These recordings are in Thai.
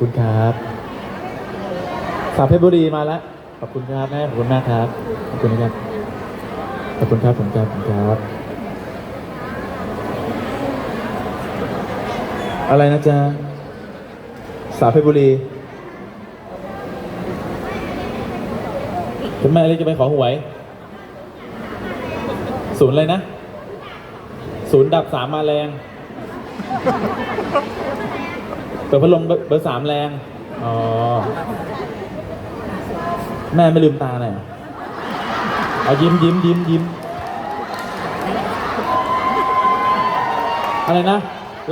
คุณครับ สาวเพชรบุรีมาแล้ว ขอบคุณครับแม่ขอบคุณมากครับ ขอบคุณนะครับ ขอบคุณครับผมครับขอบคุณครับ อะไรนะจ๊ะ สาวเพชรบุรีคุณแม่เล็กจะไปขอหวย ศูนย์อะไรนะ ศูนย์ดับสามมาแรง เปิดพัดลมเบอร์สามแรง อ๋อ แม่ไม่ลืมตาหน่อยเอายิ้มยิ้มยิ้มยิ้ม อะไรนะ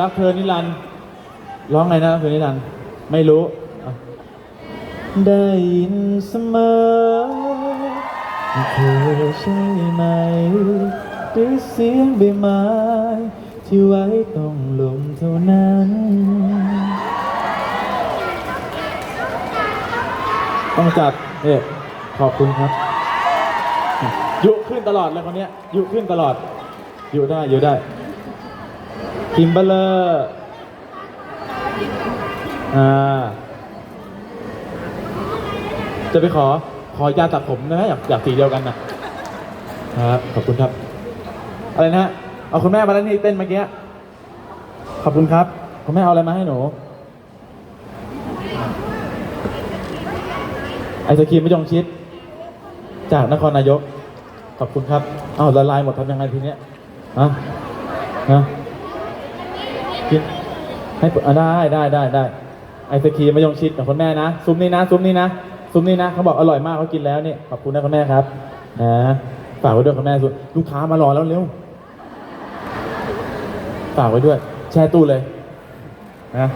รักเธอนิรันดร์ร้องไงนะรักเธอนิรันดร์ไม่รู้ ได้ยินเสมอเธอใช่ไหมหรือเสียงใบไม้ ที่ไว้ต้องลมเท่านั้น ต้องจัดเนี่ยขอบคุณครับ ยุขึ้นตลอดเลยคนเนี้ย ยุขึ้นตลอดยุได้ยุได้คิมเบลเลอร์อ่า จะไปขอ ขอยาตัดผมนะ อยากอยากสีเดียวกันนะครับ ขอบคุณครับ อะไรนะฮะ เอาคุณแม่มาแล้วนี่เต้นเมื่อกี้ ขอบคุณครับ คุณแม่เอาอะไรมาให้หนู ไอศครีมไม่ยงชิด จากนครนายก ขอบคุณครับอ้าวละลายหมดทำยังไงทีเนี้ยฮะฮะกินให้ได้ได้ได้ได้ไอศครีมไม่ยงชิดกับคุณแม่นะ ซุ้มนี้นะ ซุ้มนี้นะ ซุ้มนี้นะ เขาบอกอร่อยมากเขากินแล้วนี่ขอบคุณนะคุณแม่ครับ นะ ฝากไว้ด้วยคุณแม่สุดลูกค้ามารอแล้วเร็ว ฝากไว้ด้วย แช่ตู้เลยนะ